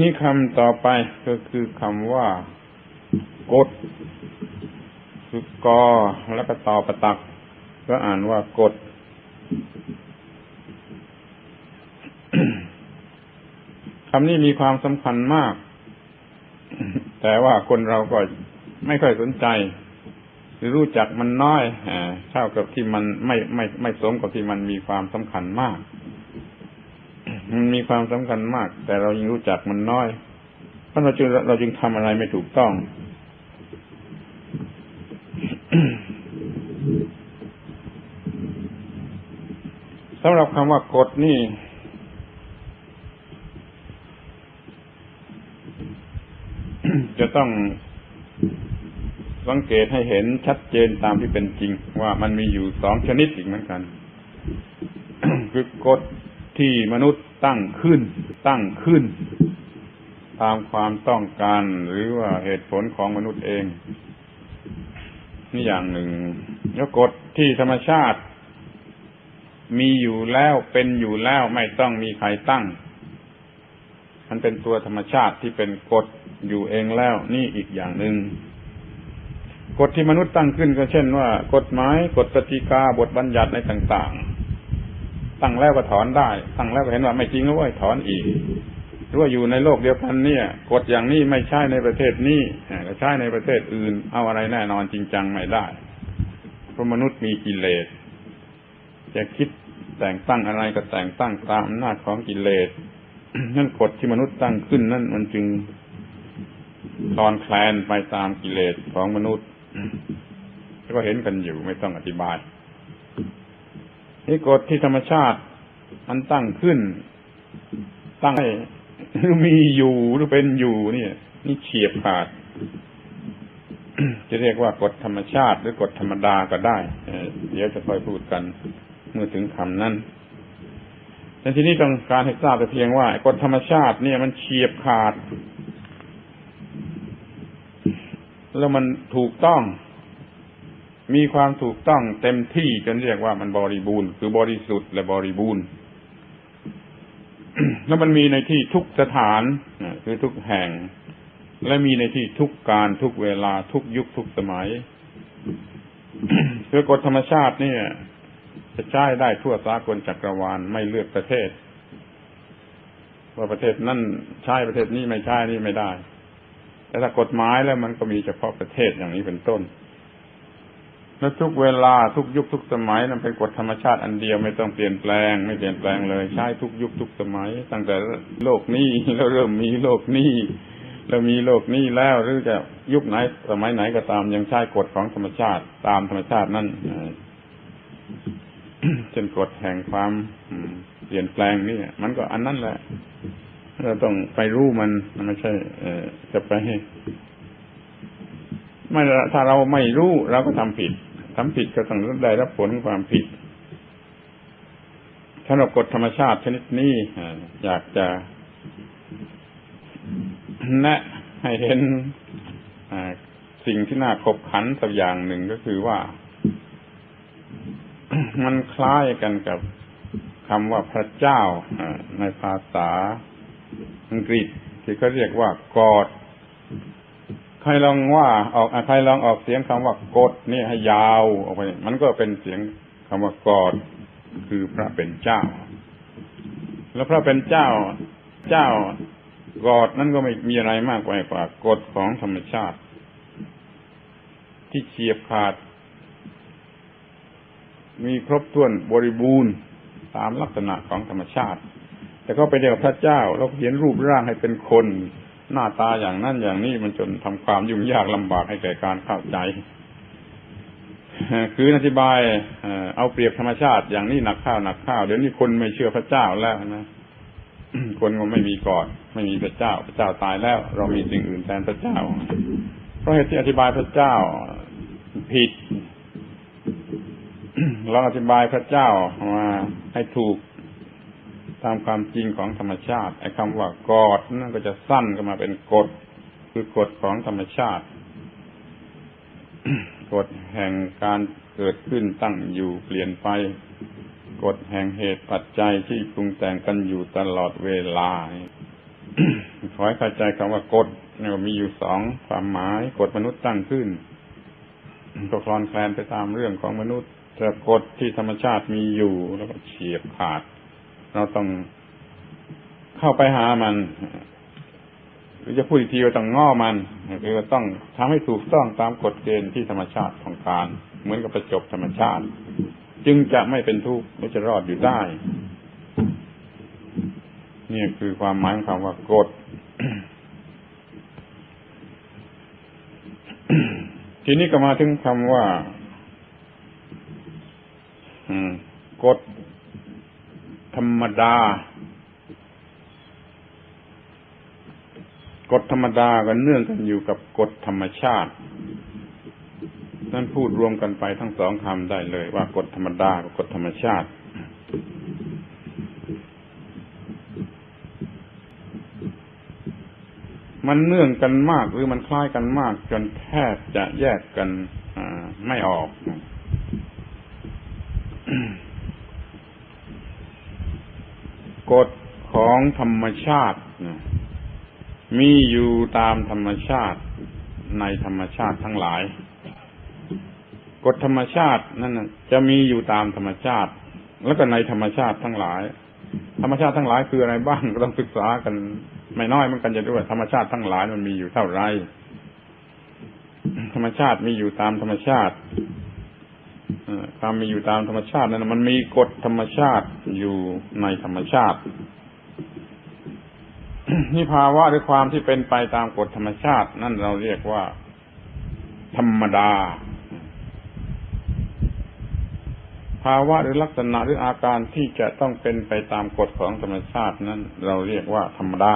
นี่คำต่อไปก็คือคำว่ากดคือกอแล้วก็ต่อประตัก ก็อ่านว่ากดคำนี้มีความสำคัญมาก แต่ว่าคนเราก็ไม่ค่อยสนใจ หรือรู้จักมันน้อยเท่ากับที่มันไม่ไม่ไม่สมกับที่มันมีความสำคัญมาก มันมีความสำคัญมาก แต่เรายังรู้จักมันน้อย เพราะเราจึงเราจึงทำอะไรไม่ถูกต้องสำหรับคำว่ากฎนี่จะต้องสังเกตให้เห็นชัดเจนตามที่เป็นจริง ว่ามันมีอยู่สองชนิดอีกเหมือนกัน คือกฎ ที่มนุษย์ตั้งขึ้น ตั้งขึ้น ตามความต้องการหรือว่าเหตุผลของมนุษย์เอง นี่อย่างหนึ่ง แล้วกฎที่ธรรมชาติ มีอยู่แล้วเป็นอยู่แล้วไม่ต้องมีใครตั้ง มันเป็นตัวธรรมชาติที่เป็นกฎอยู่เองแล้ว นี่อีกอย่างหนึ่งกฎที่มนุษย์ตั้งขึ้นก็เช่นว่า กฎหมายกฎกติกาบทบัญญัติในต่าง ตั้งแล้วก็ถอนได้ ตั้งแล้วก็เห็นว่าไม่จริงแล้วถอนอีกหรือว่าอยู่ในโลกเดียวกันเนี่ย กฎอย่างนี้ไม่ใช่ในประเทศนี้แต่ใช้ในประเทศอื่น เอาอะไรแน่นอนจริงจังไม่ได้ เพราะมนุษย์มีกิเลส จะคิดแต่งตั้งอะไรก็แต่งตั้งตามอำนาจของกิเลส นั่นกฎที่มนุษย์ตั้งขึ้นนั่นมันจึงคลอนแคลนไปตามกิเลสของมนุษย์ ก็เห็นกันอยู่ไม่ต้องอธิบาย นี่กฎที่ธรรมชาติมันตั้งขึ้น ตั้งให้มีอยู่หรือเป็นอยู่เนี่ย นี่เฉียบขาด จะเรียกว่ากฎธรรมชาติ หรือกฎธรรมดาก็ได้เดี๋ยวจะค่อยพูดกันเมื่อถึงคำนั้นแต่ที่นี้ต้องการให้ทราบแต่เพียงว่ากฎธรรมชาติเนี่ยมันเฉียบขาด แล้วมันถูกต้อง มีความถูกต้องเต็มที่จนเรียกว่ามันบริบูรณ์ คือบริสุทธิ์และบริบูรณ์แล้วมันมีในที่ทุกสถานคือทุกแห่ง และมีในที่ทุกการทุกเวลาทุกยุคทุกสมัยคือกฎธรรมชาตินี่จะใช้ได้ทั่วสากลจักรวาลไม่เลือกประเทศ ว่าประเทศนั่นใช้ประเทศนี้ไม่ใช่นี่ไม่ได้แต่ถ้ากฎหมายแล้วมันก็มีเฉพาะประเทศอย่างนี้เป็นต้น และทุกเวลาทุกยุคทุกสมัยนั้นเป็นกฎธรรมชาติอันเดียวไม่ต้องเปลี่ยนแปลง ไม่เปลี่ยนแปลงเลย ใช้ทุกยุคทุกสมัย ตั้งแต่โลกนี้แล้วเริ่มมีโลกนี้แล้วมีโลกนี้แล้วหรือจะยุคไหน สมัยไหนก็ตามยังใช้กฎของธรรมชาติ ตามธรรมชาตินั่นเช่นกฎแห่งความเปลี่ยนแปลงนี่มันก็อันนั้นแหละ เราต้องไปรู้มันไม่ใช่จะไปให้ไม่ถ้าเราไม่รู้เราก็ทำผิด ทำผิดก็ต้องได้รับผลความผิดสำหรับกฎธรรมชาติชนิดนี้อยากจะแนะให้เห็นสิ่งที่น่าขบขันสักอย่างหนึ่งก็คือว่า มันคล้ายกันกับคำว่าพระเจ้าในภาษาอังกฤษที่เขาเรียกว่ากอด ใครลองว่าออกใครลองออกเสียงคำว่ากดนี่ให้ยาวออกไปมันก็เป็นเสียงคำว่ากอดคือพระเป็นเจ้า แล้วพระเป็นเจ้าเจ้ากอดนั่นก็ไม่มีอะไรมากกว่ากว่ากฎของธรรมชาติ ที่เฉียบขาด มีครบถ้วนบริบูรณ์ตามลักษณะของธรรมชาติ แต่ก็ไปเดียวพระเจ้าเราเขียนรูปร่างให้เป็นคน หน้าตาอย่างนั้นอย่างนี้มันจนทำความยุ่งยากลำบากให้แก่การเข้าใจคืออธิบายเอาเปรียบธรรมชาติอย่างนี้หนักข้าวหนักข้าวเดี๋ยวนี้คนไม่เชื่อพระเจ้าแล้วนะคนก็ไม่มีก่อน ไม่มีพระเจ้า พระเจ้าตายแล้ว เรามีสิ่งอื่นแทนพระเจ้า เพราะเหตุที่อธิบายพระเจ้าผิดเราอธิบายพระเจ้ามาให้ถูก ตามความจริงของธรรมชาติไอ้คำว่ากอดนั่นก็จะสั้นก็มาเป็นกฎคือกฎของธรรมชาติกฎแห่งการเกิดขึ้นตั้งอยู่เปลี่ยนไปกฎแห่งเหตุปัจจัยที่ปรุงแต่งกันอยู่ตลอดเวลาขอให้เข้าใจคำว่ากฎเนี่ยมีอยู่สองความหมายกฎมนุษย์ตั้งขึ้นก็คลอนแคลนไปตามเรื่องของมนุษย์แต่กฎที่ธรรมชาติมีอยู่แล้วก็เฉียบขาด เราต้องเข้าไปหามัน หรือจะพูดอีกทีว่าต้องง้อมันคือว่าต้องทำให้ถูกต้องตามกฎเกณฑ์ที่ธรรมชาติของการ เหมือนกับประจบธรรมชาติ จึงจะไม่เป็นทุกข์และจะรอดอยู่ได้นี่คือความหมายของคำว่ากฎทีนี้ก็มาถึงคำว่า กฎ ธรรมดากฎธรรมดาก็เนื่องกันอยู่กับกฎธรรมชาติ นั่นพูดรวมกันไปทั้งสองคำได้เลยว่ากฎธรรมดากับกฎธรรมชาติ มันเนื่องกันมากหรือมันคล้ายกันมาก จนแทบจะแยกกันไม่ออก กฎของธรรมชาติมีอยู่ตามธรรมชาติในธรรมชาติทั้งหลาย กฎธรรมชาตินั่นจะมีอยู่ตามธรรมชาติ แล้วก็ในธรรมชาติทั้งหลาย ธรรมชาติทั้งหลายคืออะไรบ้างก็ต้องศึกษากัน ไม่น้อยเหมือนกันจะด้วยธรรมชาติทั้งหลายมันมีอยู่เท่าไรธรรมชาติมีอยู่ตามธรรมชาติ ความมีอยู่ตามธรรมชาตินั้นมันมีกฎธรรมชาติอยู่ในธรรมชาตินี่ภาวะหรือความที่เป็นไปตามกฎธรรมชาติ นั่นเราเรียกว่า ธรรมดา ภาวะหรือลักษณะหรืออาการที่จะต้องเป็นไปตามกฎของธรรมชาตินั้นเราเรียกว่าธรรมดา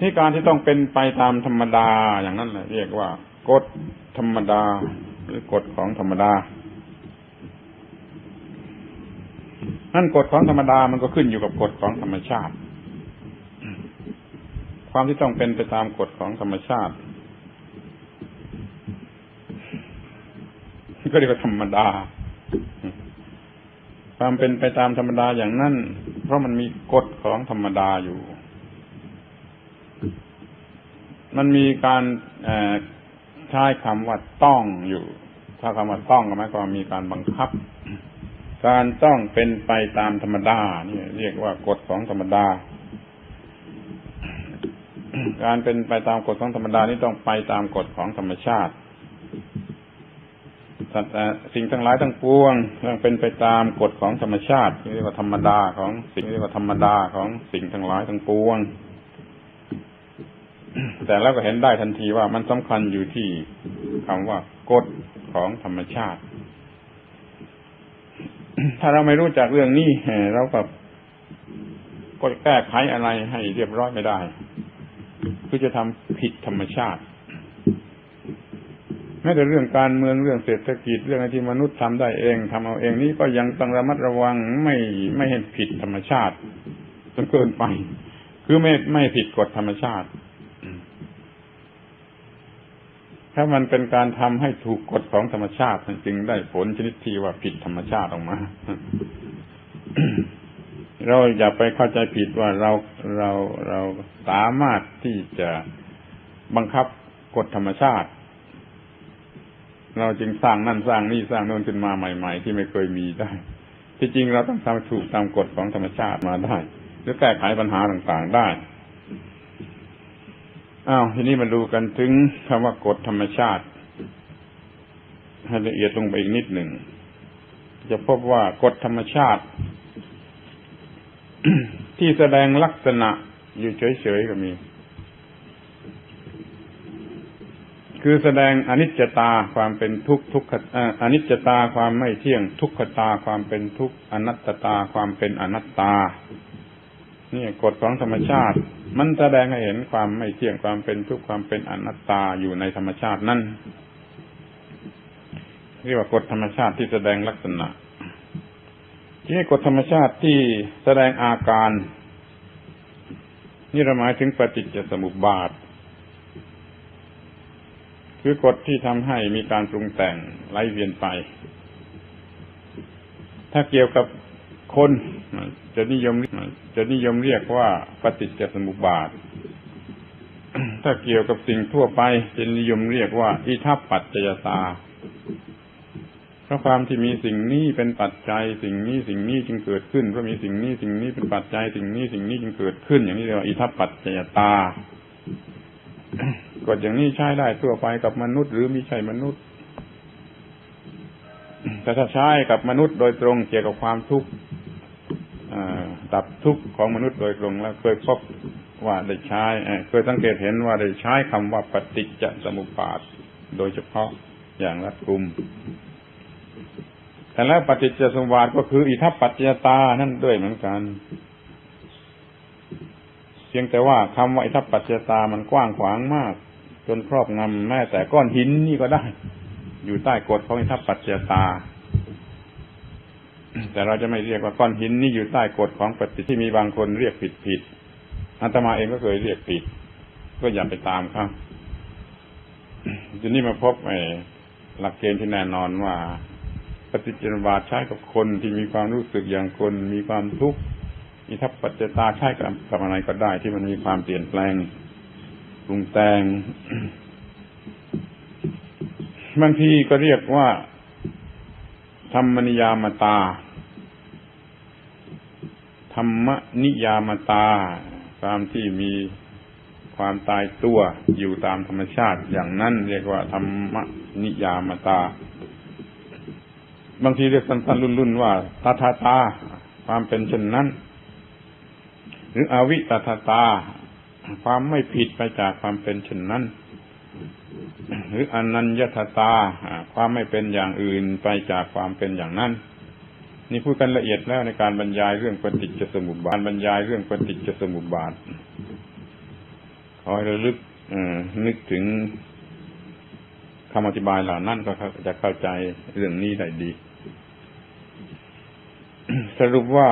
ที่การที่ต้องเป็นไปตามธรรมดาอย่างนั้นแหละเรียกว่ากฎ ธรรมดา หรือกฎของธรรมดา นั่นกฎของธรรมดามันก็ขึ้นอยู่กับกฎของธรรมชาติ ความที่ต้องเป็นไปตามกฎของธรรมชาติก็เรียกว่าธรรมดา ความเป็นไปตามธรรมดาอย่างนั้น เพราะมันมีกฎของธรรมดาอยู่ มันมีการ ใช้คำว่าต้องอยู่ ถ้าคำว่าต้องก็หมายความมีการบังคับ การต้องเป็นไปตามธรรมดานี่เรียกว่ากฎของธรรมดา การเป็นไปตามกฎของธรรมดานี่ต้องไปตามกฎของธรรมชาติสิ่งทั้งหลายทั้งปวงต้องเป็นไปตามกฎของธรรมชาติเรียกว่าธรรมดาของสิ่งเรียกว่าธรรมดาของสิ่งทั้งหลายทั้งปวง แต่แล้วก็เห็นได้ทันทีว่ามันสำคัญอยู่ที่คำว่ากฎของธรรมชาติ ถ้าเราไม่รู้จักเรื่องนี้เราก็ก็แก้ไขอะไรให้เรียบร้อยไม่ได้คือจะทำผิดธรรมชาติแม้แต่เรื่องการเมืองเรื่องเศรษฐกิจเรื่องอะไรที่มนุษย์ทำได้เองทำเอาเองนี้ก็ยังต้องระมัดระวังไม่ไม่เห็นผิดธรรมชาติจนเกินไป คือไม่ไม่ผิดกฎธรรมชาติ ถ้ามันเป็นการทำให้ถูกกฎของธรรมชาติจึงได้ผลชนิดที่ว่าผิดธรรมชาติออกมา เราอย่าไปเข้าใจผิดว่าเราเราเราสามารถที่จะบังคับกฎธรรมชาติ เราจึงสร้างนั่นสร้างนี่สร้างโน่นขึ้นมาใหม่ ๆ ที่ไม่เคยมีได้ ที่จริงเราต้องทำถูกตามกฎของธรรมชาติมาได้ หรือแก้ไขปัญหาต่างๆได้ อ้าวทีนี้มาดูกันถึงคำว่ากฎธรรมชาติ ให้ละเอียดลงไปอีกนิดหนึ่ง จะพบว่ากฎธรรมชาติ ที่แสดงลักษณะอยู่เฉยๆก็มี คือแสดงอนิจจตาความเป็นทุกข์ทุกขอนิจจตาความไม่เที่ยงทุกขตาความเป็นทุกข์อนัตตาความเป็นอนัตตา นี่กฎของธรรมชาติ มันแสดงให้เห็นความไม่เที่ยงความเป็นทุกข์ความเป็นอนัตตาอยู่ในธรรมชาตินั่นเรียกว่ากฎธรรมชาติที่แสดงลักษณะ ที่กฎธรรมชาติที่แสดงอาการ นี่เราหมายถึงปฏิจจสมุปบาท คือกฎที่ทำให้มีการปรุงแต่งไหลเวียนไป ถ้าเกี่ยวกับ คนจะนิยมจะนิยมเรียกว่าปฏิจจสมุปบาท ถ้าเกี่ยวกับสิ่งทั่วไปจะนิยมเรียกว่า อิทัปปัจจยตาเพราะความที่มีสิ่งนี้เป็นปัจจัย สิ่งนี้สิ่งนี้จึงเกิดขึ้นเพราะมีสิ่งนี้สิ่งนี้เป็นปัจจัย สิ่งนี้สิ่งนี้จึงเกิดขึ้น อย่างนี้เรียกว่าอิทัปปัจจยตากฎอย่างนี้ใช้ได้ทั่วไปกับมนุษย์ หรือไม่ใช่มนุษย์แต่ถ้าใช้กับมนุษย์โดยตรงเกี่ยวกับความทุกข์ ดับทุกข์ของมนุษย์โดยตรงแล้วเคยพบว่าได้ใช้เคยสังเกตเห็นว่าได้ใช้คำว่าปฏิจจสมุปบาท โดยเฉพาะอย่างรัดกุมแต่แล้วปฏิจจสมุปบาทก็คืออิทัปปัจจยตานั่นด้วยเหมือนกัน เพียงแต่ว่าคำว่าอิทัปปัจจยตามันกว้างขวางมาก จนครอบงำแม้แต่ก้อนหินนี่ก็ได้ อยู่ใต้กฎของอิทัปปัจจยตา แต่เราจะไม่เรียกว่าก้อนหินนี่อยู่ใต้กฎของปฏิที่มีบางคนเรียกผิดผิดอาตมาเองก็เคยเรียกผิด ก็อย่าไปตามเขาทีนี้มาพบไอ้หลักเกณฑ์ที่แน่นอนว่า ปฏิจจนบาทใช้กับคนที่มีความรู้สึกอย่างคนมีความทุกข์มีทัพปัจจตาใช้กับกับอะไรก็ได้ ที่มันมีความเปลี่ยนแปลงปรุงแต่งบางทีก็เรียกว่า ธรรมนิยามตา ธรรมนิยามตา ตามที่มีความตายตัวอยู่ตามธรรมชาติอย่างนั้นเรียกว่าธรรมนิยามตา บางทีเรียกสั้นๆรุ่นๆว่าตาทาตา ความเป็นเช่นนั้น หรืออวิตาทาตา ความไม่ผิดไปจากความเป็นเช่นนั้น หรืออนัญญตาตา ความไม่เป็นอย่างอื่นไปจากความเป็นอย่างนั้น นี่พูดกันละเอียดแล้วในการบรรยายเรื่องปฏิจจสมุปบาทบรรยายเรื่องปฏิจจสมุปบาทขอให้ระลึกนึกถึงคำอธิบายเหล่านั้นก็จะเข้าใจเรื่องนี้ได้ดี สรุปว่า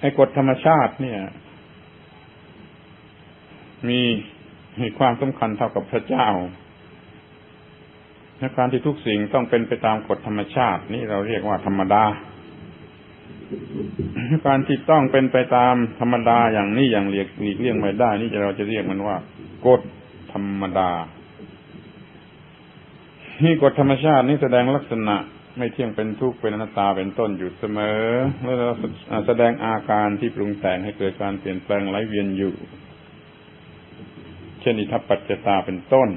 ไอ้กฎธรรมชาติเนี่ย มีมีความสำคัญเท่ากับพระเจ้า ในการที่ทุกสิ่งต้องเป็นไปตามกฎธรรมชาติ นี่เราเรียกว่าธรรมดา การที่ต้องเป็นไปตามธรรมดาอย่างนี้อย่างเลียกหลีกเลี่ยงไม่ได้ นี่เราจะเรียกมันว่ากฎธรรมดา นี่กฎธรรมชาตินี่แสดงลักษณะไม่เที่ยงเป็นทุกข์เป็นอนัตตาเป็นต้นอยู่เสมอแล้วแสดงอาการที่ปรุงแต่งให้เกิดการเปลี่ยนแปลงไหลเวียนอยู่ เช่นอิทัปปัจจตาเป็นต้น